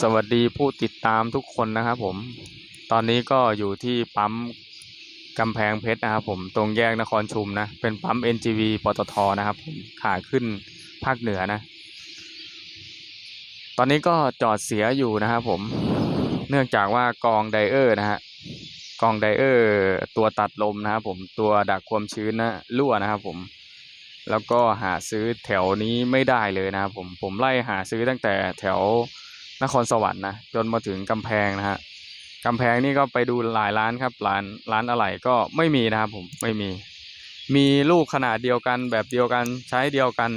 สวัสดีผู้ติดตามทุกคนนะครับผม ตอนนี้ก็อยู่ที่ปั๊มกำแพงเพชรนะครับผม ตรงแยกนครชุมนะ เป็นปั๊ม NGV ปตทนะครับผม ขาขึ้นภาคเหนือนะ ตอนนี้ก็จอดเสียอยู่นะครับผม เนื่องจากว่ากองไดเออร์นะฮะ กองไดเออร์ตัวตัดลมนะครับผม ตัวดักความชื้นนะรั่วนะครับผมแล้วก็หาซื้อแถวนี้ไม่ได้เลยนะครับผมผมไล่หาซื้อตั้งแต่แถว นครสวรรค์นะจนมาถึงกำแพงนะฮะกำแพงนี่ก็ไปดูหลายร้านครับร้านร้านอะไรก็ไม่มีนะครับผมไม่มี มีลูกขนาดเดียวกันแบบเดียวกันใช้เดียวกัน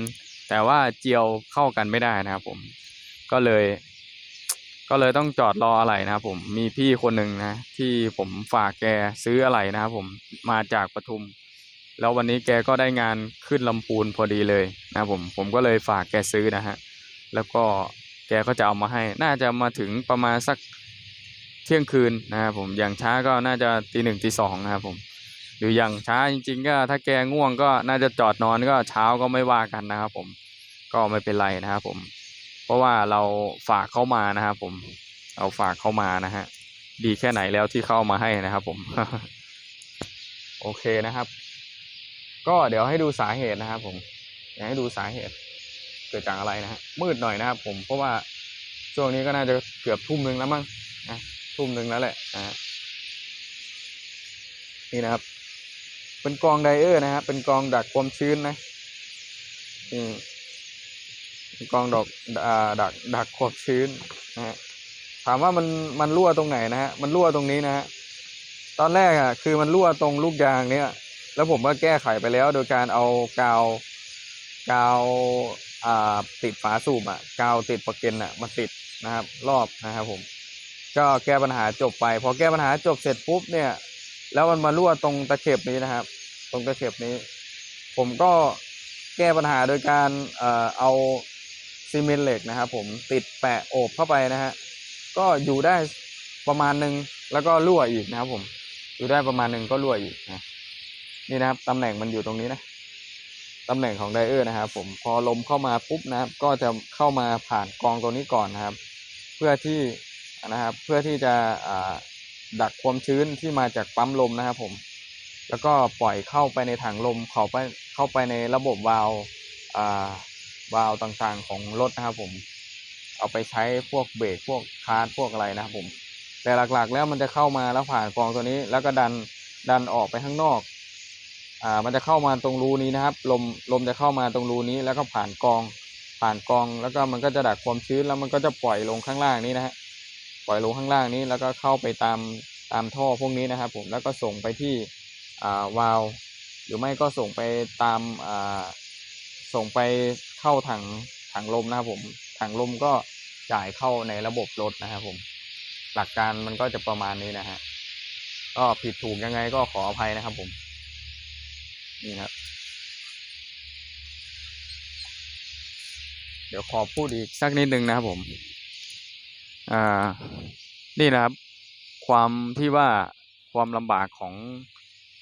แต่ว่าเจียวเข้ากันไม่ได้นะครับผมก็เลย ก็เลยต้องจอดรออะไรนะครับผมมีพี่คนหนึ่งนะ ที่ผมฝากแกซื้ออะไรนะครับผมมาจากปทุม แล้ววันนี้แกก็ได้งานขึ้นลำพูนพอดีเลยนะครับผมผมก็เลยฝากแกซื้อนะฮะแล้วก็ แกก็จะเอามาให้ น่าจะมาถึงประมาณสักเที่ยงคืนนะครับผม อย่างช้าก็น่าจะตีหนึ่งตีสองนะครับผม หรืออย่างช้าจริง ๆ ก็ถ้าแกง่วงก็น่าจะจอดนอนก็เช้าก็ไม่ว่ากันนะครับผม ก็ไม่เป็นไรนะครับผม เพราะว่าเราฝากเข้ามานะครับผมเราฝากเข้ามานะฮะ ดีแค่ไหนแล้วที่เข้ามาให้นะครับผม โอเคนะครับ ก็เดี๋ยวให้ดูสาเหตุนะครับผมอยากให้ดูสาเหตุ เกิดจากอะไรนะฮะมืดหน่อยนะครับ ผมเพราะว่าช่วงนี้ก็น่าจะเกือบทุ่มหนึ่งแล้วมั้งนะทุ่มหนึ่งแล้วแหละนะนี่นะครับ เป็นกองไดเออร์นะฮะเป็นกองดักความชื้นนะนี่กองดอกอ่าดักดักความชื้นนะฮะถามว่ามันมันรั่วตรงไหนนะฮะมันรั่วตรงนี้นะฮะตอนแรกอะคือมันรั่วตรงลูกยางเนี้ยแล้วผมก็แก้ไขไปแล้วโดยการเอากาวกาว ติดฝาสูบอะกาวติดประเก็นอะมาติดนะครับรอบนะครับผมก็แก้ปัญหาจบไป พอแก้ปัญหาจบเสร็จปุ๊บเนี่ย แล้วมันมารั่วตรงตะเข็บนี้นะครับ ตรงตะเข็บนี้ ผมก็แก้ปัญหาโดยการเอ่อเอาซีเมนต์เหล็กนะครับ ผมติดแปะโอบเข้าไปนะฮะก็อยู่ได้ประมาณหนึ่งแล้วก็รั่วอีกนะครับ ผมอยู่ได้ประมาณหนึ่งก็รั่วอีกนะนี่นะครับตำแหน่งมันอยู่ตรงนี้นะ ตำแหน่งของไดเออร์นะครับผมพอลมเข้ามาปุ๊บนะครับ ก็จะเข้ามาผ่านกรองตัวนี้ก่อนนะครับ เพื่อที่นะครับเพื่อที่จะดักความชื้นที่มาจากปั๊มลมนะครับผมแล้วก็ปล่อยเข้าไปในถังลมเข้าไปเข้าไปในระบบวาล์ววาล์วต่างๆของรถนะครับผมเอาไปใช้พวกเบรกพวกคาร์ดพวกอะไรนะครับผมแต่หลักๆแล้วมันจะเข้ามาแล้วผ่านกรองตัวนี้ แล้วก็ดันดันออกไปข้างนอก อ่ามันจะเข้ามาตรงรูนี้นะครับลมลมจะเข้ามาตรงรูนี้แล้วก็ผ่านกอง ผ่านกองแล้วก็มันก็จะดักความชื้นแล้วมันก็จะปล่อยลงข้างล่างนี้นะฮะปล่อยลงข้างล่างนี้แล้วก็เข้าไปตามตามท่อพวกนี้นะครับ ผมแล้วก็ส่งไปที่อ่าวาล์วหรือไม่ก็ส่งไปตามอ่าส่งไปเข้าถังถังลมนะครับผมถังลมก็จ่ายเข้าในระบบรถนะครับผมหลักการมันก็จะประมาณนี้นะฮะก็ผิดถูกยังไงก็ขออภัยนะครับผม นี่ครับ เดี๋ยวขอพูดอีกสักนิดนึงนะครับผมอ่านี่นะครับ ความที่ว่าความลำบากของ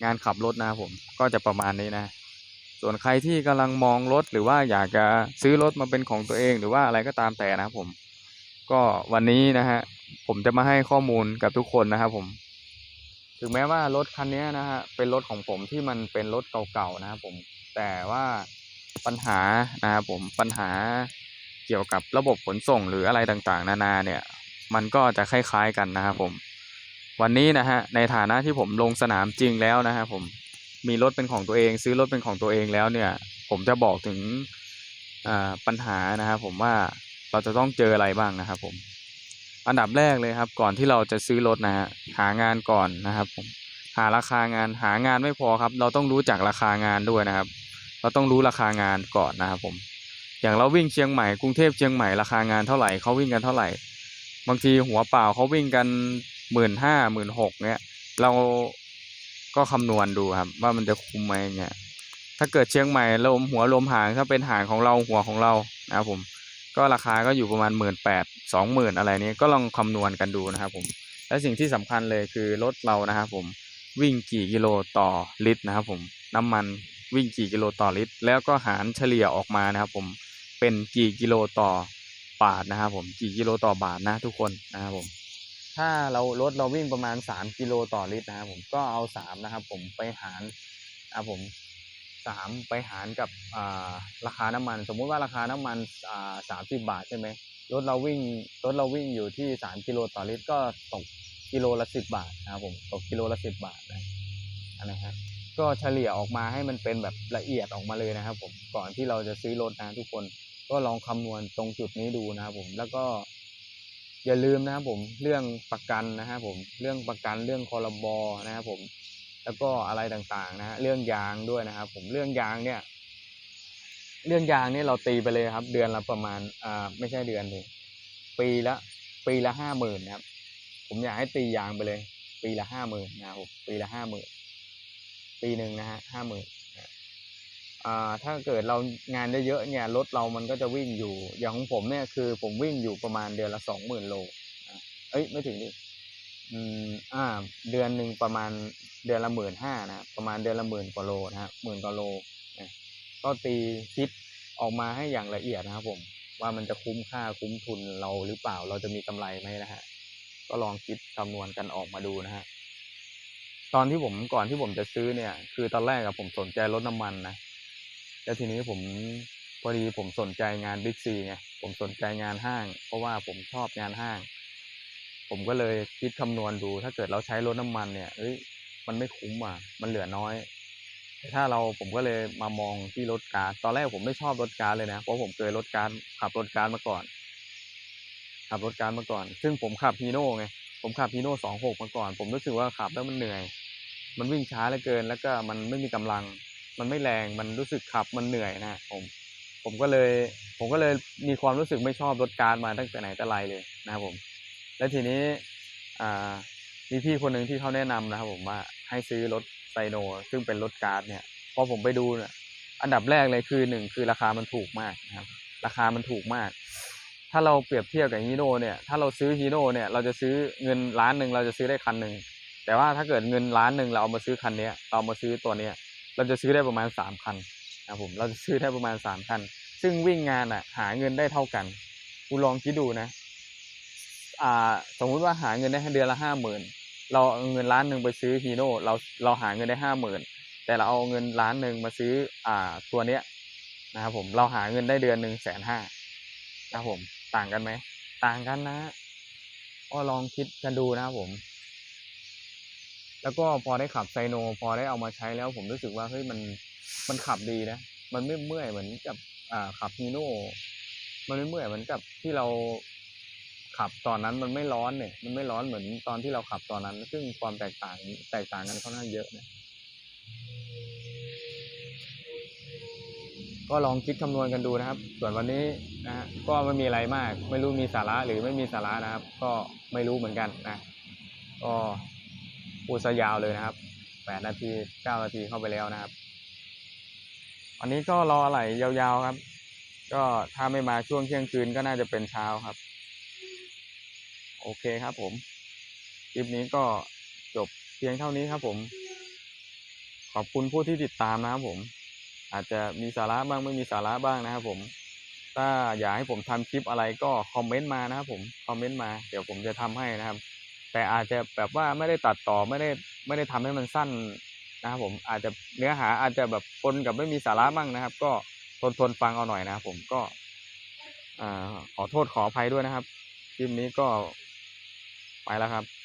งานขับรถนะครับผมก็จะประมาณนี้นะ ส่วนใครที่กำลังมองรถหรือว่าอยากจะซื้อรถมาเป็นของตัวเองหรือว่าอะไรก็ตามแต่นะครับผม ก็วันนี้นะฮะผมจะมาให้ข้อมูลกับทุกคนนะครับผม ถึงแม้ว่ารถคันนี้นะฮะเป็นรถของผมที่มันเป็นรถเก่าๆนะครับผมแต่ว่าปัญหานะครับผมปัญหาเกี่ยวกับระบบขนส่งหรืออะไรต่างๆ นานาเนี่ย มันก็จะคล้ายๆกันนะครับผม วันนี้นะฮะในฐานะที่ผมลงสนามจริงแล้วนะครับผมมีรถเป็นของตัวเอง ซื้อรถเป็นของตัวเองแล้วเนี่ย ผมจะบอกถึงปัญหานะครับผมว่าเราจะต้องเจออะไรบ้างนะครับผม อันดับแรกเลยครับ ก่อนที่เราจะซื้อรถนะฮะหางานก่อนนะครับผมหาราคางานหางานไม่พอครับ เราต้องรู้จักราคางานด้วยนะครับ เราต้องรู้ราคางานก่อนนะครับผมอย่างเราวิ่งเชียงใหม่กรุงเทพเชียงใหม่ราคางานเท่าไหร่เขาวิ่งกันเท่าไหร่ บางทีหัวเปล่าเขาวิ่งกันหมื่นห้าหมื่นหกเนี้ยเราก็คำนวณดูครับ ว่ามันจะคุ้มไหมเงี้ยถ้าเกิดเชียงใหม่ลมหัวลมหางถ้าเป็นหางของเราหัวของเรานะครับผม ก็ราคาก็อยู่ประมาณหมื่นแปดสองหมื่นอะไรนี้ก็ลองคำนวณกันดูนะครับผมและสิ่งที่สำคัญเลยคือรถเรานะครับผมวิ่งกี่กิโลต่อลิตรนะครับผมน้ำมันวิ่งกี่กิโลต่อลิตร แล้วก็หารเฉลี่ยออกมานะครับผมเป็นกี่กิโลต่อบาทนะครับผมกี่กิโลต่อบาทนะทุกคนนะครับผมถ้าเรารถเราวิ่งประมาณ 3 กิโลต่อลิตรนะครับผมก็เอา 3 นะครับผมไปหารนะครับผม 3 ไปหารกับราคาน้ำมัน สมมุติว่าราคาน้ำมันสามสิบบาทใช่ไหมรถเราวิ่งรถเราวิ่งอยู่ที่ 3 กิโลต่อลิตรก็ตกกิโลละ 10 บาทนะครับผมตกกิโลละ 10 บาทนะนะครับก็เฉลี่ยออกมาให้มันเป็นแบบละเอียดออกมาเลยนะครับผมก่อนที่เราจะซื้อรถนะทุกคนก็ลองคำนวณตรงจุดนี้ดูนะครับผมแล้วก็อย่าลืมนะครับผมเรื่องประกันนะครับผมเรื่องประกันเรื่องคอรบอนะครับผม แล้วก็อะไรต่างๆนะเรื่องยางด้วยนะครับ ผมเรื่องยางเนี่ย เรื่องยางเนี่ยเราตีไปเลยครับ เดือนละประมาณอ่าไม่ใช่เดือนเลยปีละปีละห้าหมื่นนะครับ ผมอยากให้ตียางไปเลย ปีละห้าหมื่นนะครับปีละห้าหมื่นปีหนึ่งนะฮะห้าหมื่นอ่าถ้าเกิดเรางานเยอะๆเนี่ยรถเรามันก็จะวิ่งอยู่ อย่างของผมเนี่ยคือผมวิ่งอยู่ประมาณเดือนละสองหมื่นโลเอ้ยไม่ถึงดิอืมอ่า เดือนหนึ่งประมาณ เดือนละหมื่นห้านะประมาณเดือนละหมื่นกว่าโลนะฮะหมื่นกว่าโลนะก็ตีคิดออกมาให้อย่างละเอียดนะครับผมว่ามันจะคุ้มค่าคุ้มทุนเราหรือเปล่าเราจะมีกำไรไหมนะฮะก็ลองคิดคำนวณกันออกมาดูนะฮะตอนที่ผมก่อนที่ผมจะซื้อเนี่ย คือตอนแรกอะผมสนใจรถน้ำมันนะแล้วทีนี้ผมพอดีผมสนใจงานบิ๊กซีไงผมสนใจงานห้าง เพราะว่าผมชอบงานห้าง ผมก็เลยคิดคำนวณดู ถ้าเกิดเราใช้รถน้ำมันเนี่ยเอ้ย มันไม่คุ้มอะมันเหลือน้อยแต่ถ้าเราผมก็เลยมามองที่รถการ์ดตอนแรกผมไม่ชอบรถการ์ดเลยนะเพราะผมเคยรถการ์ดขับรถการ์ดมาก่อน ขับรถการ์ดมาก่อน ซึ่งผมขับฮีโน่ไงผมขับฮีโน่สองหกมาก่อน ผมรู้สึกว่าขับแล้วมันเหนื่อย มันวิ่งช้าเหลือเกิน แล้วก็มันไม่มีกำลัง มันไม่แรงมันรู้สึกขับมันเหนื่อยนะผมผมก็เลย ผมก็เลยมีความรู้สึกไม่ชอบรถการ์ดมาตั้งแต่ไหนแต่ไรเลยนะครับผม แล้วทีนี้อ่า มีพี่คนหนึ่งที่เขาแนะนำนะครับ ผมว่าให้ซื้อรถไซโน ซึ่งเป็นรถการ์ดเนี่ยพอผมไปดูเนี่ยอันดับแรกเลยคือหนึ่งคือราคามันถูกมากนะครับ ราคามันถูกมาก ถ้าเราเปรียบเทียบกับฮีโน่เนี่ย ถ้าเราซื้อฮีโน่เนี่ย เราจะซื้อเงินล้านหนึ่งเราจะซื้อได้คันหนึ่งแต่ว่าถ้าเกิดเงินล้านหนึ่งเราเอามาซื้อคันเนี้ยเราเอามาซื้อตัวเนี้ย เราจะซื้อได้ประมาณสามคันนะผมเราจะซื้อได้ประมาณสามคัน ซึ่งวิ่งงานอะ หาเงินได้เท่ากันคุณลองคิดดูนะ อ่า สมมุติว่าหาเงินได้เดือนละห้าหมื่นเราเอาเงินล้านหนึ่งไปซื้อฮีโน่เราเราหาเงินได้ห้าหมื่นแต่เราเอาเงินล้านหนึ่งมาซื้ออ่าตัวเนี้ยนะครับผมเราหาเงินได้เดือนหนึ่งแสนห้านะครับผมต่างกันไหมต่างกันนะก็ลองคิดกันดูนะครับผม แล้วก็พอได้ขับไซโน พอได้เอามาใช้แล้วผมรู้สึกว่าเฮ้ยมันมันขับดีนะ มันไม่เมื่อยเหมือนกับอ่าขับฮีโน่มันไม่เมื่อยเหมือนกับที่เรา ขับตอนนั้นมันไม่ร้อนเนี่ย มันไม่ร้อนเหมือนตอนที่เราขับตอนนั้น ซึ่งความแตกต่างแตกต่างกันค่อนข้างเยอะนะก็ลองคิดคำนวณกันดูนะครับ ส่วนวันนี้นะฮะก็ไม่มีอะไรมาก ไม่รู้มีสาระหรือไม่มีสาระนะครับ ก็ไม่รู้เหมือนกันนะก็พูดซะยาวเลยนะครับแปดนาทีเก้านาทีเข้าไปแล้วนะครับวันนี้ก็รออะไรยาวๆครับ ก็ถ้าไม่มาช่วงเที่ยงคืนก็น่าจะเป็นเช้าครับ โอเคครับผม คลิปนี้ก็จบเพียงเท่านี้ครับผม ขอบคุณผู้ที่ติดตามนะครับผม อาจจะมีสาระบ้างไม่มีสาระบ้างนะครับผม ถ้าอยากให้ผมทำคลิปอะไรก็คอมเมนต์มานะครับผม คอมเมนต์มา เดี๋ยวผมจะทำให้นะครับ แต่อาจจะแบบว่าไม่ได้ตัดต่อไม่ได้ไม่ได้ทำให้มันสั้นนะครับผม อาจจะเนื้อหาอาจจะแบบปนกับไม่มีสาระบ้างนะครับ ก็ทนทนฟังเอาหน่อยนะครับผมก็อขอโทษขออภัยด้วยนะครับคลิปนี้ก็ ไปแล้วครับ